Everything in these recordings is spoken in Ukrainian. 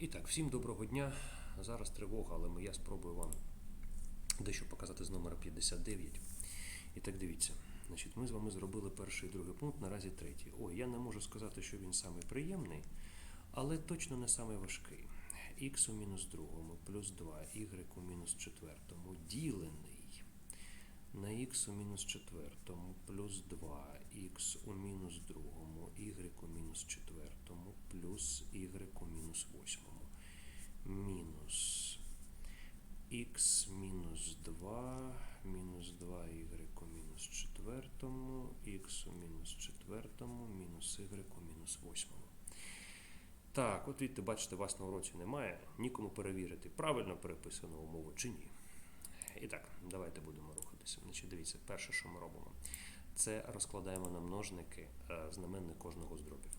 І так, всім доброго дня. Зараз тривога, але я спробую вам дещо показати з номера 59. І так дивіться. Значить, ми з вами зробили перший і другий пункт, наразі третій. Ой, я не можу сказати, що він самий приємний, але точно не самий важкий. Х у мінус другому плюс 2, y у мінус четвертому ділений на х у мінус четвертому плюс 2, х у мінус другому, y у мінус четвертому плюс y у мінус восьмому. Мінус х мінус 2, мінус 2y у мінус четвертому, х у мінус четвертому, мінус y у мінус восьмому. Так, от видите, бачите, вас на уроці немає. Нікому перевірити, правильно переписано умову чи ні. І так, давайте будемо рухатися. Значить, дивіться, перше, що ми робимо, це розкладаємо на множники е, знаменник кожного з дробів.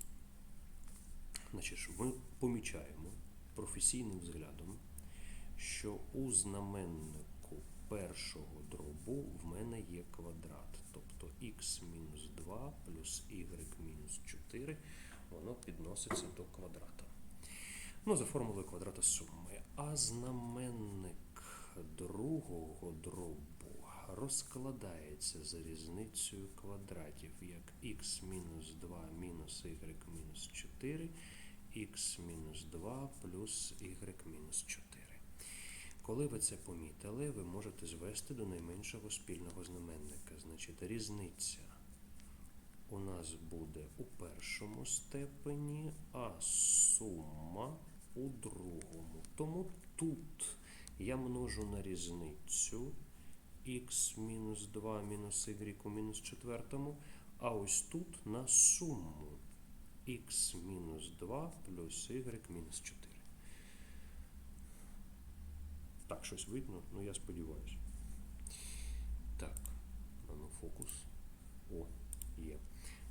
Значить, ми помічаємо професійним взглядом, що у знаменнику першого дробу в мене є квадрат. Тобто х мінус 2 плюс y мінус 4, воно підноситься до квадрата. Ну, за формулою квадрата суми. А знаменник другого дробу розкладається за різницею квадратів, як х мінус 2 мінус y мінус 4, х мінус 2 плюс y мінус 4. Коли ви це помітили, ви можете звести до найменшого спільного знаменника. Значить, різниця у нас буде у першому степені, а сума у другому. Тому тут я множу на різницю х мінус 2 мінус y у мінус четвертому, а ось тут на суму х мінус 2 плюс y мінус 4. Так, щось видно? Ну я сподіваюся. Так, ну фокус. О, є.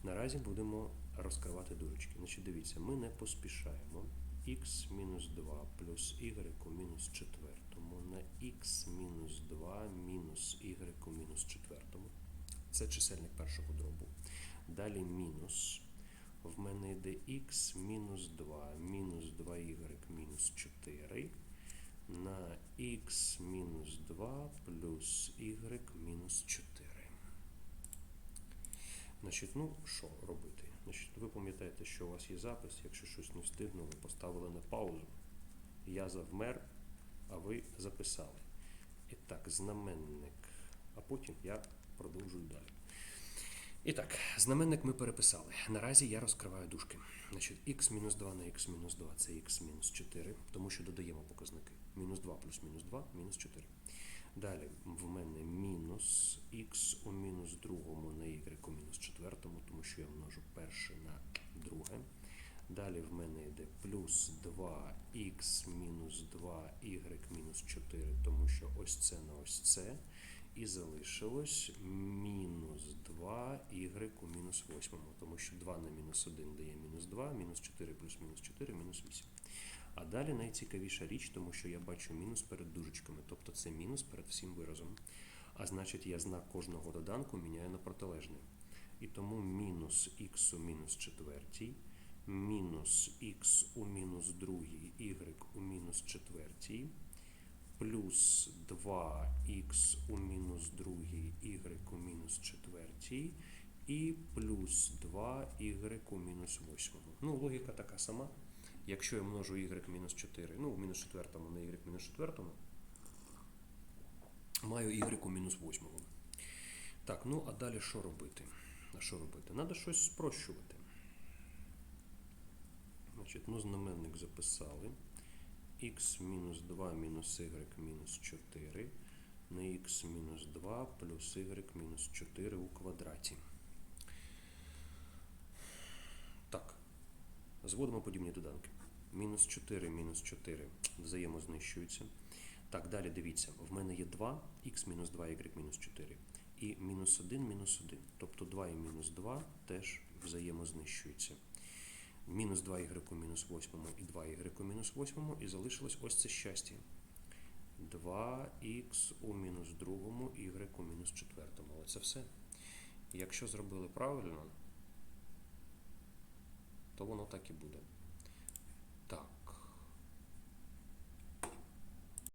Наразі будемо розкривати дужечки. Значить, дивіться, ми не поспішаємо. х мінус 2 плюс y у мінус четвертому на х мінус 2 мінус y мінус четвертому. Це чисельник першого дробу. Далі мінус. В мене йде х мінус 2 мінус 2y мінус 4 на х мінус 2 плюс y мінус 4. Значить, ну що робити? Значить, ви пам'ятаєте, що у вас є запис, якщо щось не встигнули, поставили на паузу. Я завмер, а ви записали. І так, знаменник. А потім я продовжую далі. І так, знаменник ми переписали. Наразі я розкриваю дужки. Значить, х мінус 2 на х мінус 2 це х мінус 4, тому що додаємо показники. Мінус 2 плюс мінус 2 мінус 4. Далі в мене мінус х у мінус другому на y у мінус четвертому, тому що я множу перше на друге. Далі в мене йде плюс 2х мінус 2y мінус 4, тому що ось це на ось це. І залишилось мінус 2y у мінус 8, тому що 2 на мінус 1 дає мінус 2, мінус 4 плюс мінус 4, мінус 8. А далі найцікавіша річ, тому що я бачу мінус перед дужечками, тобто це мінус перед всім виразом. А значить, я знак кожного доданку міняю на протилежний. І тому мінус х у мінус четвертій, мінус х у мінус другій, y у мінус четвертій, плюс 2х у мінус другій, y у мінус четвертій, і плюс 2y у мінус восьмому. Ну, логіка така сама. Якщо я множу y мінус 4, ну, в мінус четвертому на y мінус четвертому, маю y у мінус восьмому. Так, ну а далі що робити? А що робити? Треба щось спрощувати. Значить, ну, знаменник записали. х мінус 2 мінус y мінус 4 на х мінус 2 плюс y мінус 4 у квадраті. Так. Зводимо подібні доданки. Мінус 4, мінус 4 взаємознищуються. Так, далі дивіться, в мене є 2, х мінус 2, y мінус 4. І мінус 1, мінус 1. Тобто 2 і мінус 2 теж взаємознищуються. Мінус 2 y у мінус 8 і 2 y у мінус 8, і залишилось ось це щастя. 2х у мінус 2, y у мінус 4. Оце все. Якщо зробили правильно, то воно так і буде.